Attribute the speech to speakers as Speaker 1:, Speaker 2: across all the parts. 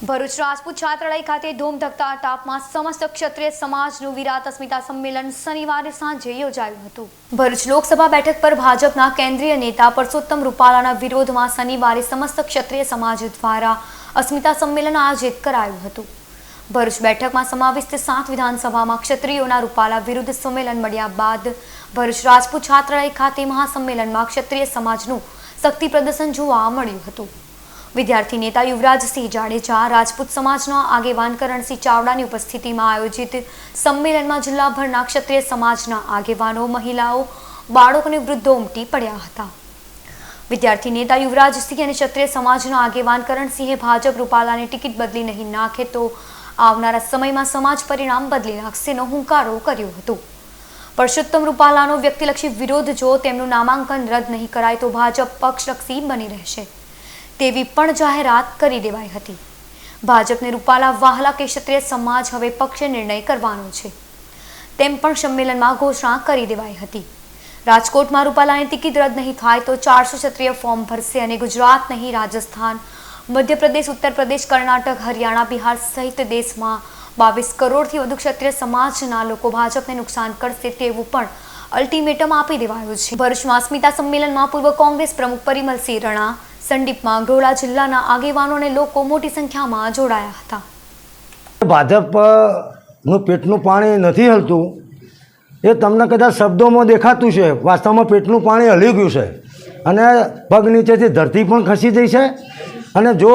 Speaker 1: ભરૂચ રાજપૂત છાત્રાલય ખાતે ધૂમ ધકતા તાપમાં સમસ્ત ક્ષત્રિય સમાજનું વિરાટ અસ્મિતા સંમેલન શનિવારે સાંજે યોજાયું હતું. ભરૂચ લોકસભા બેઠક પર ભાજપના કેન્દ્રીય નેતા પરસોત્તમ રૂપાલાના વિરોધમાં શનિવારે સમસ્ત ક્ષત્રિય સમાજ દ્વારા અસ્મિતા સંમેલન આયોજિત કરાયું હતું. ભરૂચ બેઠકમાં સમાવિષ્ટ સાત વિધાનસભામાં ક્ષત્રિયોના રૂપાલા વિરુદ્ધ સંમેલન મળ્યા બાદ ભરૂચ રાજપૂત છાત્રાલય ખાતે મહાસંમેલનમાં ક્ષત્રિય સમાજનું શક્તિ પ્રદર્શન જોવા મળ્યું હતું. વિદ્યાર્થી નેતા યુવરાજસિંહ જાડેજા રાજપૂત સમાજના આગેવાન કરણસિંહ ચાવડાની ઉપસ્થિતિમાં આયોજિત સંમેલનમાં જિલ્લાભરના ક્ષત્રિય સમાજના આગેવાનો, મહિલાઓ બાળકો અને વૃદ્ધો ઉમટી પડ્યા હતા. વિદ્યાર્થી નેતા યુવરાજસિંહ અને ક્ષત્રિય સમાજના આગેવાન કરણસિંહે ભાજપ રૂપાલાની ટિકિટ બદલી નહીં નાખે તો આવનારા સમયમાં સમાજ પરિણામ બદલી નાખશેનો હુંકારો કર્યો હતો. પરસોત્તમ રૂપાલાનો વ્યક્તિલક્ષી વિરોધ જો તેમનું નામાંકન રદ નહીં કરાય તો ભાજપ પક્ષલક્ષી બની રહેશે. તેવી પણ જાહેરાત કરી દેવાઈ હતી. ભાજપને રૂપાલા વાહલા ક્ષત્રિય સમાજ હવે પક્ષે નિર્ણય કરવાનો છે. તેમ પણ સંમેલનમાં ઘોષણા કરી દેવાઈ હતી. રાજકોટમાં રૂપાલાની ટિકિટ રદ નહીં થાય તો ચારસો ક્ષત્રિય ફોર્મ ભરશે અને ગુજરાત નહીં, રાજસ્થાન, મધ્યપ્રદેશ ઉત્તર પ્રદેશ કર્ણાટક, હરિયાણા, બિહાર સહિત દેશમાં બાવીસ કરોડથી વધુ ક્ષત્રિય સમાજના લોકો ભાજપને નુકસાન કરશે તેવું પણ અલ્ટિમેટમ આપી દેવાયું છે. ભરૂચમાં અસ્મિતા સંમેલનમાં પૂર્વ કોંગ્રેસ પ્રમુખ પરિમલસિંહ રણા સંદીપ માંગરોળા જિલ્લાના આગેવાનો અને લોકો મોટી સંખ્યામાં જોડાયા હતા.
Speaker 2: ભાજપનું પેટનું પાણી નથી હલતું. એ તમને કદાચ શબ્દોમાં દેખાતું છે. વાસ્તવમાં પેટનું પાણી હલી ગયું છે. અને પગ નીચેથી ધરતી પણ ખસી જઈ છે. અને જો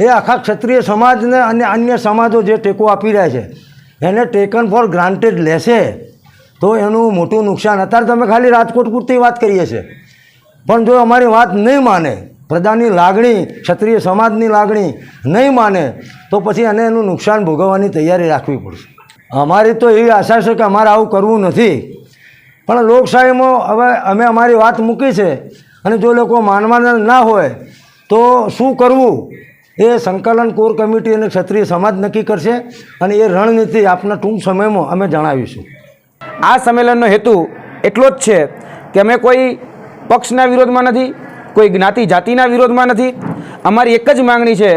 Speaker 2: એ આખા ક્ષત્રિય સમાજને અને અન્ય સમાજો જે ટેકો આપી રહ્યા છે, એને ટેકન ફોર ગ્રાન્ટેડ લેશે, તો એનું મોટું નુકસાન. અત્યારે તમે ખાલી રાજકોટ પૂરતી વાત કરીએ છીએ. પણ જો અમારી વાત નહીં માને પ્રજાની લાગણી, ક્ષત્રિય સમાજની લાગણી નહીં માને, તો પછી એને એનું નુકસાન ભોગવવાની તૈયારી રાખવી પડશે. અમારી તો એવી આશા છે કે અમારે આવું કરવું નથી. પણ લોકશાહીમાં હવે અમે અમારી વાત મૂકી છે અને જો લોકો માનવાના ના હોય, તો શું કરવું? એ સંકલન કોર કમિટી અને ક્ષત્રિય સમાજ નક્કી કરશે અને એ રણનીતિ આપના ટૂંક સમયમાં અમે જણાવીશું.
Speaker 3: આ સંમેલનનો હેતુ એટલો જ છે કે અમે કોઈ પક્ષના વિરોધમાં નથી કોઈ જ્ઞાતિ જાતિના વિરોધમાં નથી. અમારી એક જ માંગણી છે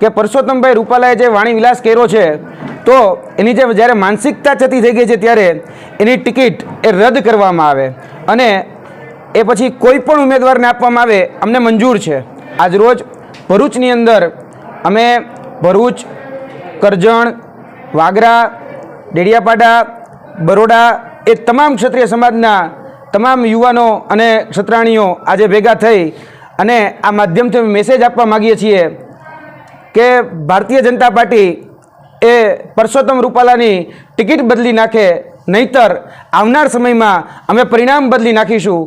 Speaker 3: કે પરસોત્તમભાઈ રૂપાલાએ જે વાણી વિલાસ કર્યો છે, તો એની જે જ્યારે માનસિકતા જતી થઈ ગઈ છે ત્યારે એની ટિકિટ એ રદ કરવામાં આવે અને એ પછી કોઈ પણ ઉમેદવારને આપવામાં આવે, અમને મંજૂર છે. આજરોજ ભરૂચની અંદર અમે ભરૂચ, કરજણ, વાગરા, ડેડિયાપાડા, બરોડા એ તમામ ક્ષત્રિય સમાજના તમામ યુવાનો અને ક્ષત્રાણીઓ આજે ભેગા થઈ અને આ માધ્યમથી મેસેજ આપવા માગીએ છીએ કે ભારતીય જનતા પાર્ટી એ પરસોત્તમ રૂપાલાની ટિકિટ બદલી નાખે, નહીતર આવનાર સમયમાં અમે પરિણામ બદલી નાખીશું.